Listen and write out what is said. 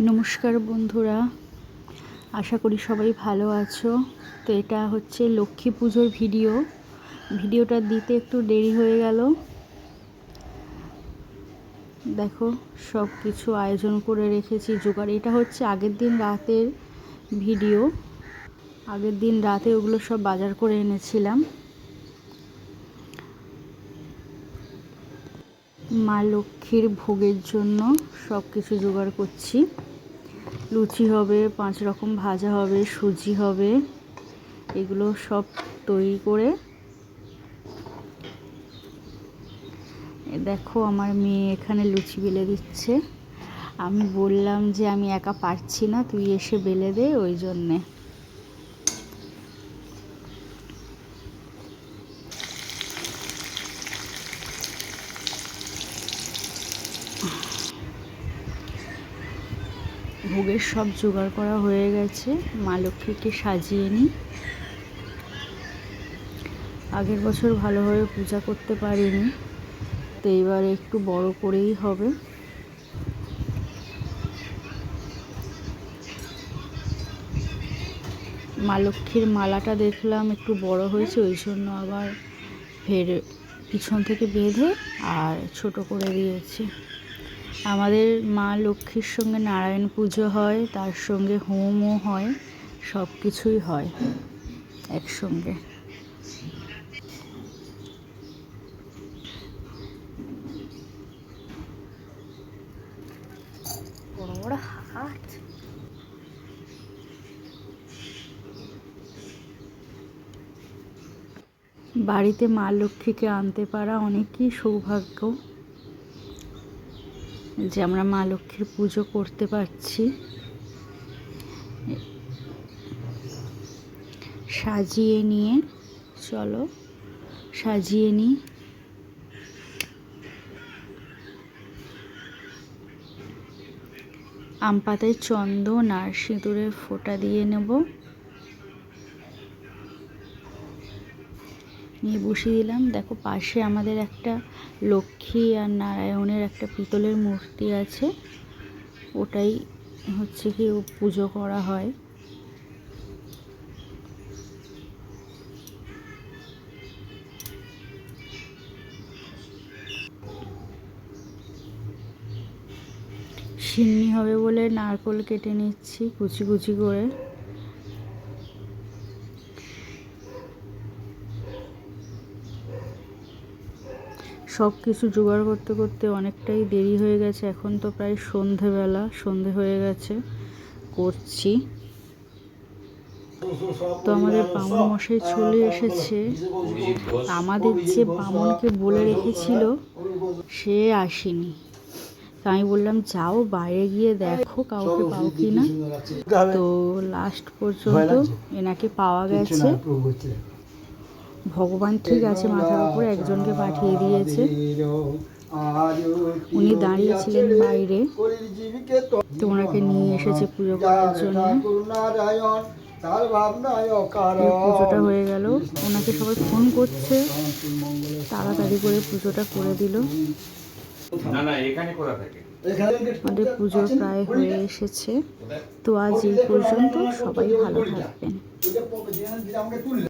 নমস্কার বন্ধুরা, আশা করি সবাই ভালো আছো। তো এটা হচ্ছে লক্ষ্মী পুজোর ভিডিও। ভিডিওটা দিতে একটু দেরি হয়ে গেল। দেখো সব কিছু আয়োজন করে রেখেছি জোগাড়। এটা হচ্ছে আগের দিন রাতের ভিডিও। আগের দিন রাতে ওগুলো সব বাজার করে এনেছিলাম। মা লক্ষ্মীর ভোগের জন্য সব কিছু জোগাড় করছি। লুচি হবে, পাঁচ রকম ভাজা হবে, সুজি হবে, এগুলো সব তৈরি করে দেখো আমার মেয়ে এখানে লুচি বেলে দিচ্ছে। আমি বললাম যে আমি একা পারছি না, তুই এসে বেলে দে ওই জন্যে। ভোগের সব জোগাড় করা হয়ে গেছে। মা লক্ষ্মীকে সাজিয়ে নিই। আগের বছর ভালোভাবে পূজা করতে পারিনি, তো এবার একটু বড় করেই হবে। মা লক্ষ্মীর মালাটা দেখলাম একটু বড় হয়েছে, ওই জন্য আবার ফের পিছন থেকে বেঁধে আর ছোট করে দিয়েছি। আমাদের মা লক্ষ্মীর সঙ্গে নারায়ণ পুজো হয়, তার সঙ্গে হোমও হয়, সব কিছুই হয় একসঙ্গে। বাড়িতে মা লক্ষ্মীকে আনতে পারা অনেকই সৌভাগ্য। যে আমরা মা লক্ষ্মীর পুজো করতে পারছি। সাজিয়ে নিয়ে, চলো, সাজিয়ে নিই আম পাতায় চন্দন আর সিঁদুরের ফোঁটা দিয়ে নেব। নিয়ে বসিয়ে দিলাম। দেখো পাশে আমাদের একটা লক্ষ্মী আর নারায়ণের একটা পিতলের মূর্তি আছে। ওটাই হচ্ছে কি পুজো করা হয়। সিন্নি হবে বলে নারকোল কেটে নিচ্ছি কুচি কুচি করে। সব কিছু জোগাড় করতে করতে অনেকটাই দেরি হয়ে গেছে। এখন তো প্রায় সন্ধেবেলা সন্ধে হয়ে গেছে করছি। তো আমাদের বামুন মশাই চলে এসেছে। আমাদের যে বামুনকে বলে রেখেছিল সে আসেনি। আমি বললাম যাও বাইরে গিয়ে দেখো কাউকে পাও কি না তো লাস্ট পর্যন্ত এনাকে পাওয়া গেছে। ভগবান ঠিক আছে মাথার উপর একজনকে পাঠিয়ে দিয়েছে। উনি দাঁড়িয়েছিলেন বাইরে। তো ওনাকে নিয়ে এসেছে পুজো করার জন্য। পুজোটা হয়ে গেল। ওনাকে সবাই ফোন করছে। তাড়াতাড়ি করে পুজোটা করে দিল। আমাদের পুজো প্রায় হয়ে এসেছে। তো আজ এই পর্যন্ত সবাই ভালো থাকবেন।